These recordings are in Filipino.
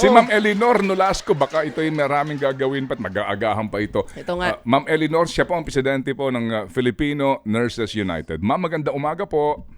Si Oh. Ma'am Elinor Nolasco, baka ito ay maraming gagawin pa at mag-aagahan pa ito. Ito nga. Ah, Ma'am Elinor, siya po ang presidente po ng ah, Filipino Nurses United. Ma'am, maganda umaga po.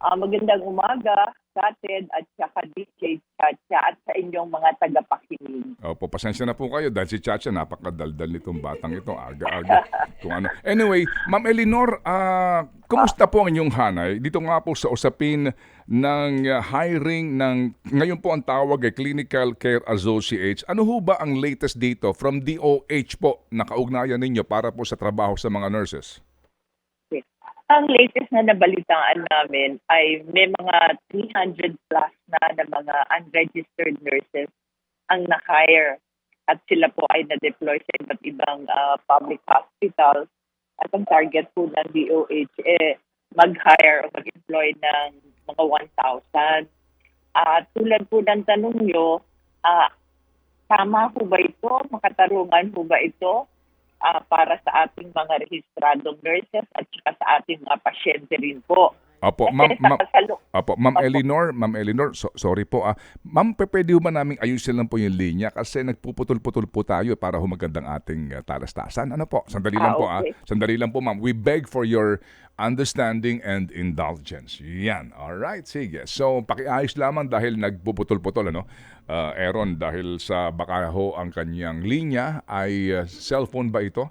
Ah, magandang umaga sa atin at saka DJ Chacha at sa inyong mga tagapakinig. Opo, pasensya na po kayo dahil si Chacha napakadaldal nitong batang ito. Aga-aga. Kung ano. Anyway, Ma'am Elinor, ah, kumusta po ang inyong hanay? Dito nga po sa usapin ng hiring ng, ngayon po ang tawag ay Clinical Care Associates. Ano ho ba ang latest dito from DOH po na kaugnayan ninyo para po sa trabaho sa mga nurses? Ang latest na nabalitaan namin ay may mga 300 plus na na mga unregistered nurses ang na-hire at sila po ay na-deploy sa iba't ibang ah, public hospitals at ang target po ng DOH eh mag-hire o mag-employ ng mga 1,000. At tulad po ng tanong nyo, ah, tama po ba ito? Makatarungan po ba ito? Ah, para sa ating mga rehistradong nurses at saka sa ating mga pasyente rin po. Opo, ma'am, ma'am, Opo, Ma'am. Elinor, Ma'am Elinor, so- sorry po ah. Ma'am, pwede ba namin ayusin lang po yung linya kasi nagpuputol-putol po tayo para humagandang ating ah, talastasan. Ano po? Sandali lang Ah, po ah. okay. Sandali lang po ma'am. We beg for your understanding and indulgence. Yan. All right, sige. So, pakiayos lamang dahil nagpuputol-putol ano. Ah, Aaron dahil sa baka ho ang kanyang linya ay ah, cellphone ba ito?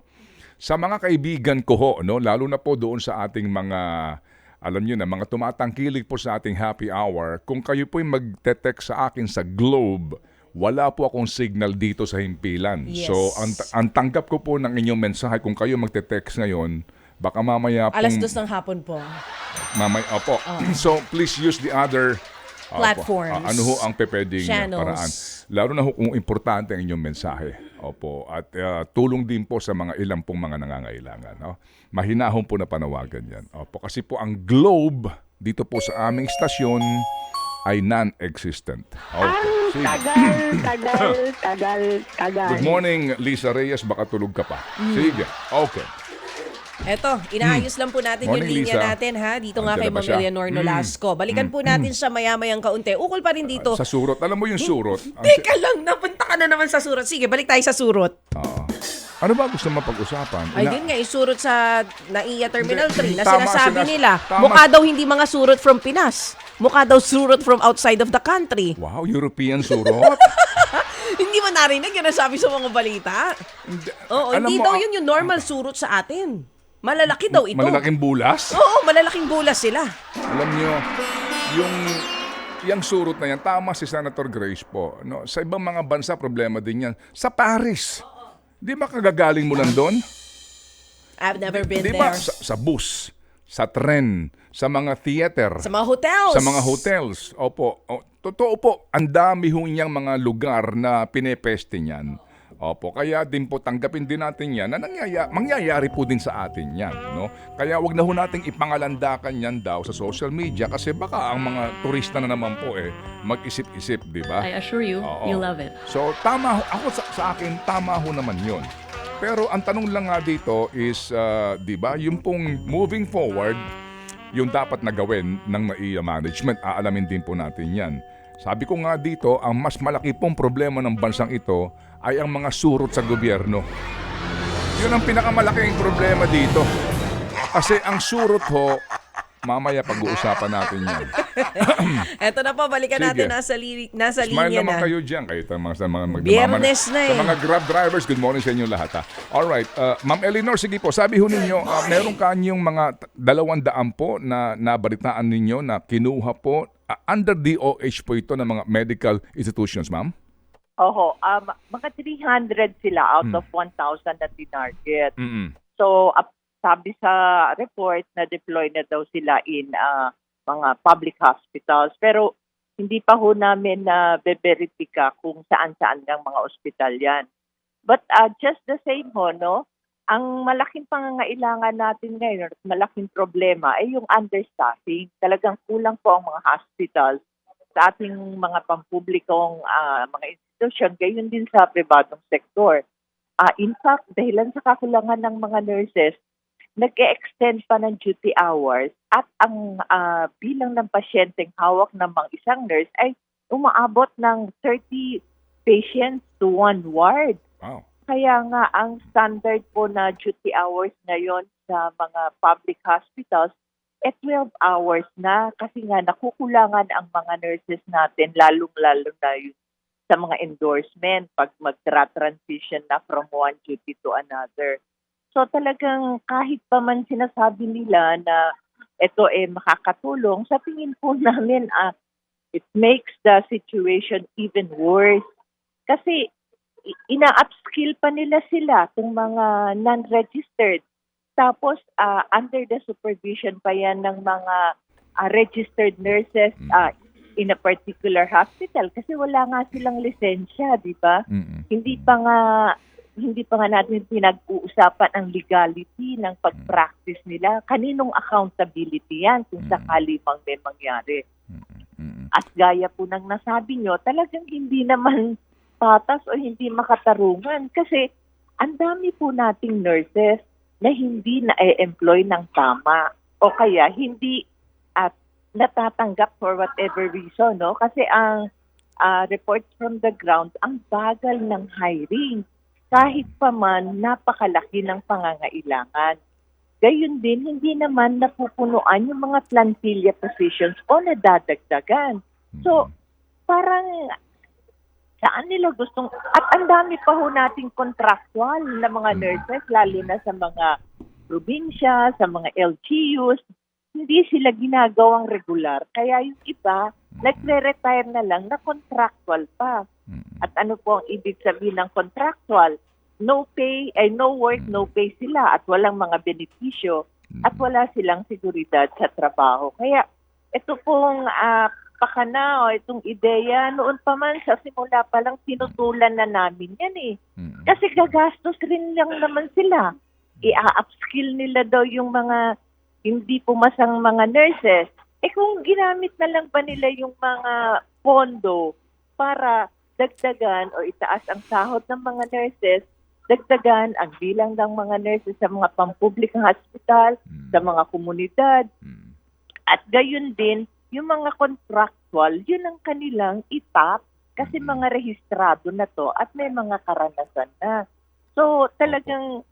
Sa mga kaibigan ko ho, no, lalo na po doon sa ating mga alam niyo na, mga tumatangkilik po sa ating happy hour, kung kayo po'y magte-text sa akin sa Globe, wala po akong signal dito sa himpilan. Yes. So, ang, ang tanggap ko po ng inyong mensahe, kung kayo magte-text ngayon, baka mamaya pong... Alas dos ng hapon po. Mamay, opo. so, please use the other Platforms. ah, ano ho ang pepeding Channels. paraan. Lalo na ho kung importante ang inyong mensahe. Opo. At ah, tulong din po sa mga ilang pong mga nangangailangan. No? Mahinahon po na panawagan yan. Opo. Kasi po ang globe dito po sa aming stasyon ay non-existent. Okay. Sige. Tagal, tagal, tagal, tagal. Good morning, Lisa Reyes. Baka tulog ka pa. Mm. Sige. Okay. Eto, inaayos lang po natin Morning, yung linya Lisa. natin ha. Dito nga Andiyan kay na ba Ma'am siya? Eleanor Mm. Nolasco. Balikan po natin siya maya-mayang kaunti. Ukol pa rin dito. Sa surot. Alam mo yung surot? Ang- Teka lang, napunta ka na naman sa surot. Sige, balik tayo sa surot. Oo. Ano ba gusto mapag-usapan? Ay, Ina- din nga, isurot sa NAIA Terminal Hindi, 3 na tama sinasabi sinas- nila. tama- Mukha daw hindi mga surot from Pinas. Mukha daw surot from outside of the country. Wow, European surot? hindi mo narinig yun ang sabi sa mga balita? Hindi- Oo, alam hindi mo, daw ah, yun yung normal surot sa atin. Malalaki daw ito. Malalaking bulas? Oo, malalaking bulas sila. Alam nyo, yung yung surot na yan, tama si Senator Grace po. No? Sa ibang mga bansa, problema din yan. Sa Paris, di ba kagagaling mo lang doon? I've never been Di ba there. sa, sa bus, sa tren, sa mga theater, Sa mga hotels. sa mga hotels. Opo, o, totoo po, ang dami ho niyang mga lugar na pinepeste niyan. Opo, kaya din po tanggapin din natin yan na nangyaya, mangyayari po din sa atin yan. No? Kaya wag na ho nating ipangalandakan yan daw sa social media kasi baka ang mga turista na naman po eh mag-isip-isip, di ba? I assure you, Oo. you love it. So tama ho, ako sa, sa akin, tama ho naman yun. Pero ang tanong lang nga dito is, ah, di ba, yung pong moving forward, yung dapat na gawin ng NAIA management, aalamin din po natin yan. Sabi ko nga dito, ang mas malaki pong problema ng bansang ito ay ang mga surot sa gobyerno. Yun ang pinakamalaking problema dito. Kasi ang surot ho, mamaya pag-uusapan natin yan. Eto na po, balikan Sige. natin nasa, li- nasa Smile linya naman na. kayo dyan. Kayo sa mga, sa mga magmamana- Biyernes na eh. Sa mga grab drivers, good morning sa inyo lahat. Ha? Alright, uh, Ma'am Eleanor, sige po, sabi ho ninyo, uh, meron kanyang mga t- dalawang daan po na nabalitaan ninyo na kinuha po uh, under DOH po ito ng mga medical institutions, ma'am? Oho, um, mga 300 sila out Hmm. of 1,000 na tinarget. Mm-mm. So, sabi sa report na deploy na daw sila in ah, mga public hospitals. Pero hindi pa ho namin na beberipika kung saan-saan ng mga ospital yan. But ah, just the same ho, no? Ang malaking pangangailangan natin ngayon, at malaking problema, ay yung understaffing. Talagang kulang po ang mga hospitals sa ating mga pampublikong ah, mga institusyon, gayon din sa pribadong sektor. Ah, in fact, dahilan sa kakulangan ng mga nurses, nag-extend pa ng duty hours at ang ah, bilang ng pasyenteng hawak ng mga isang nurse ay umaabot ng 30 patients to one ward. Wow. Kaya nga ang standard po na duty hours ngayon sa mga public hospitals eh 12 hours na kasi nga nakukulangan ang mga nurses natin lalong-lalo na yung sa mga endorsement pag mag-transition na from one duty to another. So talagang kahit pa man sinasabi nila na ito eh makakatulong, sa tingin po namin ah, it makes the situation even worse. Kasi ina-upskill pa nila sila, itong mga non-registered. Tapos, ah, under the supervision pa yan ng mga ah, registered nurses Mm. In a particular hospital kasi wala nga silang lisensya, di ba? Hindi pa nga hindi pa nga natin pinag-uusapan ang legality ng pag-practice nila. Kaninong accountability yan kung sakali mang may mangyari? At gaya po ng nasabi nyo, talagang hindi naman patas o hindi makatarungan kasi ang dami po nating nurses na hindi na-employ ng tama o kaya hindi natatanggap for whatever reason, no? Kasi ang ah, reports from the ground, ang bagal ng hiring. Kahit pa man, napakalaki ng pangangailangan. Gayun din, hindi naman napupunuan yung mga plantilla positions o nadadagdagan. So, parang saan nila gustong, at ang dami pa ho nating contractual na mga nurses, lalo na sa mga probinsya, sa mga LGUs, hindi sila ginagawang regular. Kaya yung iba, nagre-retire na lang na contractual pa. At ano po ang ibig sabihin ng contractual? No pay, ay no work, no pay sila at walang mga benepisyo at wala silang seguridad sa trabaho. Kaya ito pong ah, pakana o itong ideya, noon pa man sa simula pa lang tinutulan na namin yan eh. Kasi gagastos rin lang naman sila. I-upskill nila daw yung mga hindi pumasang mga nurses. Eh kung ginamit na lang ba nila yung mga pondo para dagdagan o itaas ang sahod ng mga nurses, dagdagan ang bilang ng mga nurses sa mga pampublikang hospital, sa mga komunidad, Mm. at gayon din, yung mga contractual, yun ang kanilang itap kasi Mhm. mga rehistrado na to at may mga karanasan na. So talagang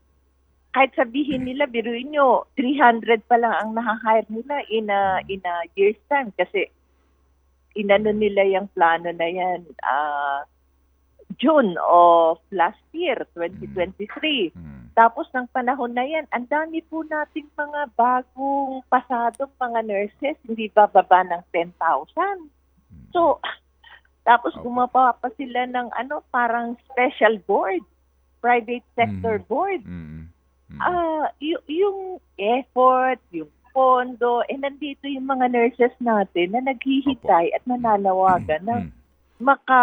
kahit sabihin nila, biruin nyo, 300 pa lang ang nakahire nila in a, in a year's time kasi inano nila yung plano na yan ah, June of last year, 2023. Mm. Tapos ng panahon na yan, ang dami po nating mga bagong pasadong mga nurses, hindi bababa ng 10,000. So, tapos Okay. gumawa pa sila ng ano, parang special board, private sector Mhm. board. Mm. Mm. Ah, y- yung effort, yung pondo, eh nandito yung mga nurses natin na naghihitay at nananawagan na Mm. maka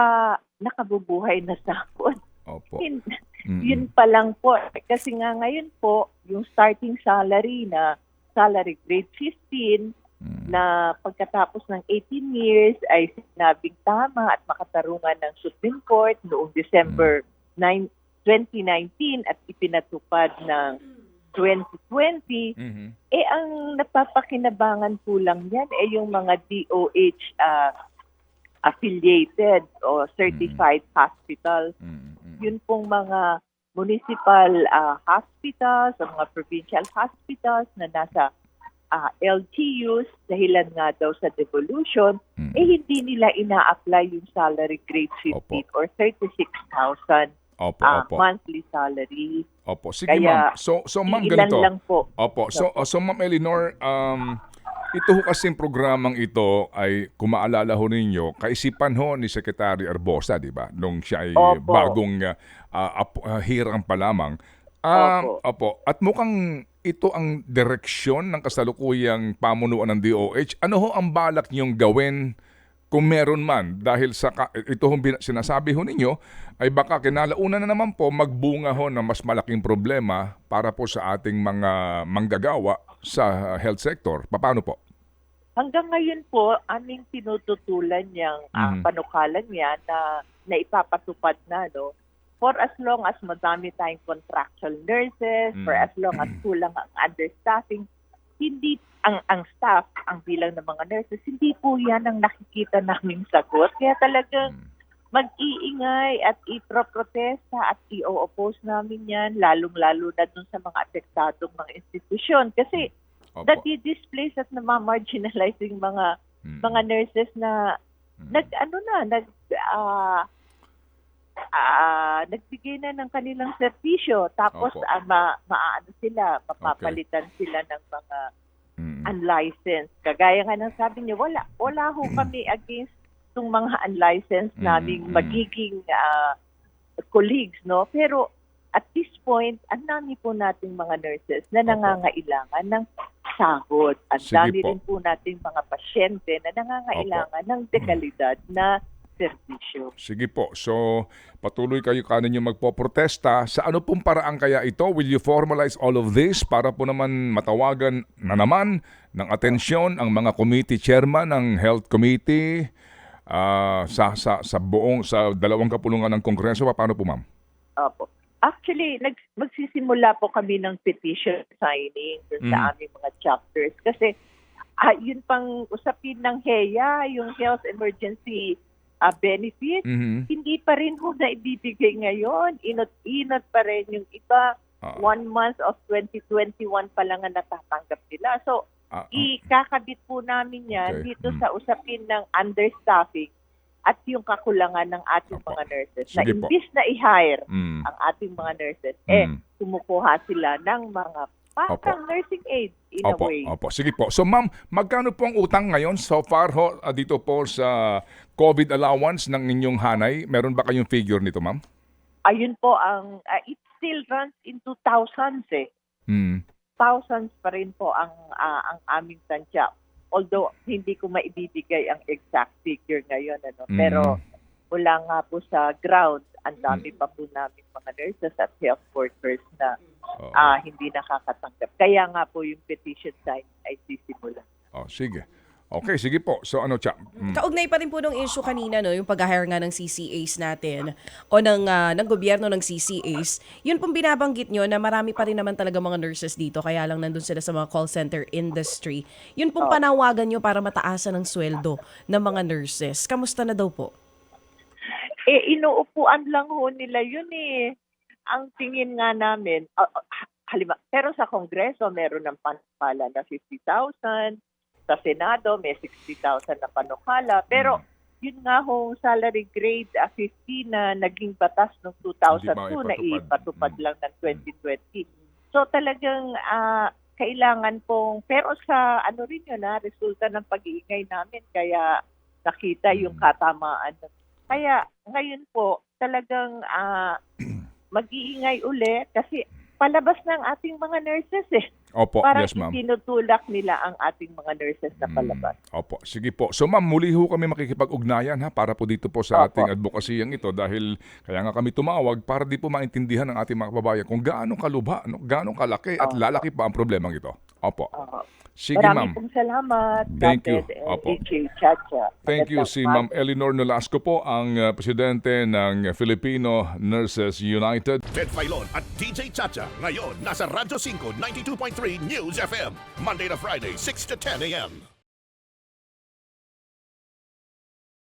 nakabubuhay na sahod. Opo. Hin- Mm-mm. yun pa lang po. Kasi nga ngayon po, yung starting salary na salary grade 15 Mm. na pagkatapos ng 18 years ay sinabing tama at makatarungan ng Supreme Court noong December 9, 2019 at ipinatupad ng 2020, Mhm. eh ang napapakinabangan po lang yan eh yung mga DOH ah, affiliated o certified hospitals Mm. Mm. yun pong mga municipal ah, hospitals, o mga provincial hospitals na nasa ah, LGUs, dahilan nga daw sa devolution, Mm. eh hindi nila ina-apply yung salary grade 15 or 36,000 Opo, ah, opo. monthly salary. Opo. Sige, Kaya, ma'am. So, so ma'am, ganito. lang po. Opo. So, so ma'am Eleanor, um, ito ho kasing programang ito ay kumaalala ho ninyo, kaisipan ho ni Secretary Arbosa, di ba? Nung siya ay Opo. bagong uh, uh, uh, hirang pa lamang. Ah, Opo. opo. At mukhang ito ang direksyon ng kasalukuyang pamunuan ng DOH. Ano ho ang balak niyong gawin kung meron man dahil sa ito hong sinasabi ho ninyo ay baka kinalauna na naman po magbunga ho ng mas malaking problema para po sa ating mga manggagawa sa health sector. Paano po? Hanggang ngayon po, aming tinututulan niyang ah, Mhm. panukalan niya na, na ipapatupad na, no? For as long as madami tayong contractual nurses, for Mhm. as long as kulang ang understaffing, hindi ang ang staff, ang bilang ng mga nurses, hindi po yan ang nakikita naming sagot. Kaya talagang Mm. mag-iingay at iproprotesta at i-oppose namin yan, lalong-lalo na dun sa mga apektadong mga institusyon. Kasi Opo. nadi-displace at namamarginalize yung mga Mm. mga nurses na Mm. nag ano na nag ah ah, nagbigay na ng kanilang serbisyo tapos Opo. ah, ma, maano sila mapapalitan sila ng mga Mm. unlicensed kagaya nga ng sabi niyo wala wala ho kami against itong mga unlicensed Mm, naming mm. magiging ah, colleagues no pero at this point ang dami po nating mga nurses na Opo. nangangailangan ng sahod. Ang dami po. rin po nating mga pasyente na nangangailangan ng dekalidad na serbisyo. Sige po. So, patuloy kayo kaninyo magpoprotesta. Sa ano pong paraan kaya ito? Will you formalize all of this para po naman matawagan na naman ng atensyon ang mga committee chairman ng Health Committee ah, sa, sa, sa buong, sa dalawang kapulungan ng Kongreso? Paano po, ma'am? Opo. Actually, nag, magsisimula po kami ng petition signing Mhm. sa aming mga chapters kasi ah, yun pang usapin ng HEA, yung Health Emergency ah, Benefit, Mhm. hindi pa rin ho na ibibigay ngayon. Inot-inot pa rin yung iba. Ah, One month of 2021 pa lang ang natatanggap nila. So, ah, ah. ikakabit po namin yan Okay. dito Mm. sa usapin ng understaffing at yung kakulangan ng ating Opo. mga nurses. Na Sige po. imbis na i-hire Mm. ang ating mga nurses, eh, Mm. kumukuha sila ng mga parang nursing aids in a Opo, way. opo. Sige po. So ma'am, magkano po ang utang ngayon so far ho ah, dito po sa COVID allowance ng inyong hanay? Meron ba kayong figure nito, ma'am? Ayun po ang, ah, it still runs into thousands eh. Mm. Thousands pa rin po ang, ah, ang aming tansya. Although, hindi ko maibibigay ang exact figure ngayon. Ano? Mm. Pero, mula nga po sa ground, ang dami pa po namin mga nurses at health workers na Oo. ah, hindi nakakatanggap. Kaya nga po yung petition sign ay sisimula. Oh, sige. Okay, sige po. So ano, Cha? Mm. Kaugnay pa rin po nung issue kanina, no, yung pag-hire nga ng CCAs natin o ng, ah, ng gobyerno ng CCAs, yun pong binabanggit nyo na marami pa rin naman talaga mga nurses dito, kaya lang nandun sila sa mga call center industry. Yun pong panawagan nyo para mataasan ang sweldo ng mga nurses. Kamusta na daw po? Eh, inuupuan lang ho nila yun eh. Ang tingin nga namin, ah, halima, pero sa Kongreso meron ng panukala na 50,000, sa Senado may 60,000 na panukala, pero yun nga ho, salary grade ah, 50 na naging batas noong 2002 na ipatupad. Mm. lang ng 2020. So talagang ah, kailangan pong, pero sa ano rin yun na, resulta ng pag-iingay namin, kaya nakita yung Mm. katamaan. Kaya ngayon po, talagang ah, mag-iingay uli kasi palabas ng ating mga nurses eh. Opo, Parang yes ma'am. itinutulak nila ang ating mga nurses na palabas. Mm, opo, sige po. So ma'am, muli ho kami makikipag-ugnayan ha para po dito po sa Opo. ating advokasiyang ito dahil kaya nga kami tumawag para di po maintindihan ng ating mga kababayan kung gaano kalubha, no? gaano kalaki at Opo. lalaki pa ang problemang ito. Opo. Oo. Sige Maraming ma'am. pong salamat. Thank you. Captain, Opo. Chacha. Thank you Magandang si Ma'am Eleanor Nolasco po, ang uh, presidente ng Filipino Nurses United. Ted Filon at DJ Chacha. Ngayon, nasa Radyo 5, 92.3 News FM. Monday to Friday, 6 to 10 a.m.